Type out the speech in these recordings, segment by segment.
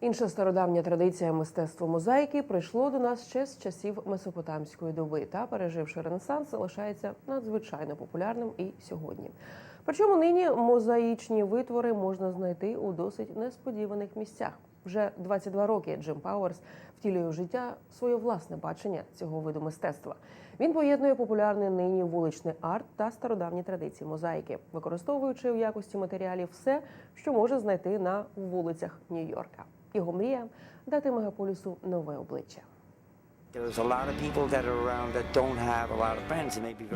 Інша стародавня традиція мистецтва мозаїки прийшло до нас ще з часів месопотамської доби та, переживши ренесанс, залишається надзвичайно популярним і сьогодні. Причому нині мозаїчні витвори можна знайти у досить несподіваних місцях. Вже 22 роки Джим Пауерс втілює в життя своє власне бачення цього виду мистецтва. Він поєднує популярний нині вуличний арт та стародавні традиції мозаїки, використовуючи в якості матеріалів все, що може знайти на вулицях Нью-Йорка. Його мрія дати мегаполісу нове обличчя.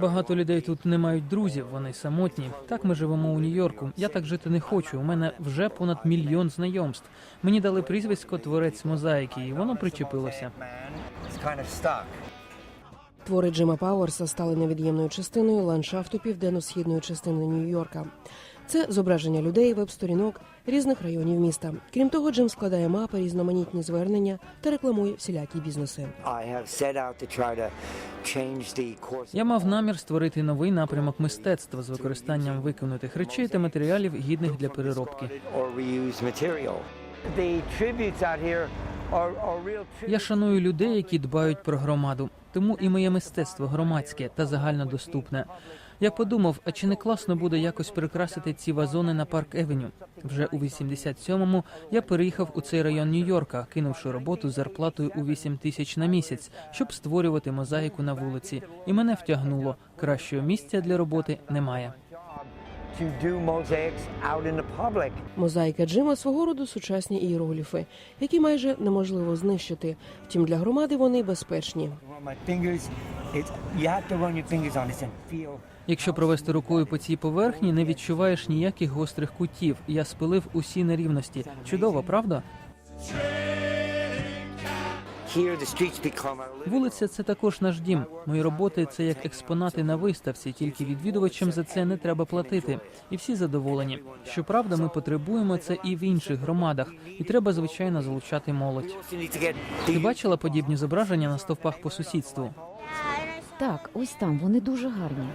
Багато людей тут не мають друзів, вони самотні. Так ми живемо у Нью-Йорку. Я так жити не хочу. У мене вже понад мільйон знайомств. Мені дали прізвисько творець мозаїки, і воно причепилося. Твори Джима Пауерса стали невід'ємною частиною ландшафту південно-східної частини Нью-Йорка. Це зображення людей, веб-сторінок різних районів міста. Крім того, Джим складає мапи, різноманітні звернення та рекламує всілякі бізнеси. Я мав намір створити новий напрямок мистецтва з використанням викинутих речей та матеріалів гідних для переробки. Я шаную людей, які дбають про громаду. Тому і моє мистецтво громадське та загальнодоступне. Я подумав, а чи не класно буде якось прикрасити ці вазони на парк Евеню? Вже у 87-му я переїхав у цей район Нью-Йорка, кинувши роботу з зарплатою у 8 тисяч на місяць, щоб створювати мозаїку на вулиці. І мене втягнуло. Кращого місця для роботи немає. Мозаїка Джима свого роду сучасні ієрогліфи, які майже неможливо знищити. Втім, для громади вони безпечні. Якщо провести рукою по цій поверхні, не відчуваєш ніяких гострих кутів. Я спилив усі нерівності. Чудово, правда? Вулиця це також наш дім. Мої роботи це як експонати на виставці, тільки відвідувачам за це не треба платити. І всі задоволені. Щоправда, ми потребуємо це і в інших громадах, і треба звичайно залучати молодь. Ти бачила подібні зображення на стовпах по сусідству? Так, ось там вони дуже гарні.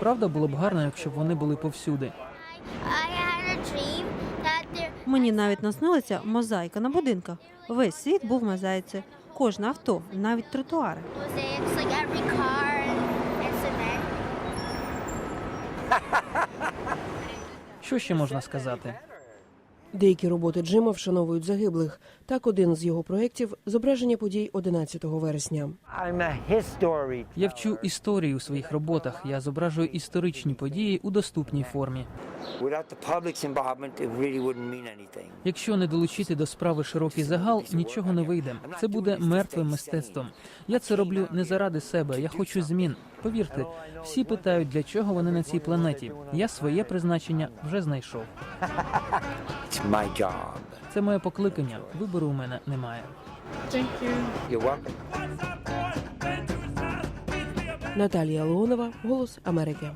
Правда, було б гарно, якщо б вони були повсюди. Мені навіть наснилася мозаїка на будинках. Весь світ був в мозаїці. Кожне авто, навіть тротуари. Що ще можна сказати? Деякі роботи Джима вшановують загиблих. Так, один з його проєктів зображення подій 11 вересня. Я вчу історію у своїх роботах. Я зображую історичні події у доступній формі. Якщо не долучити до справи широкий загал, нічого не вийде. Це буде мертвим мистецтвом. Я це роблю не заради себе. Я хочу змін. Повірте, всі питають, для чого вони на цій планеті. Я своє призначення вже знайшов. It's my job. Це моє покликання. Вибору у мене немає. You're welcome. Наталія Леонова, Голос Америки.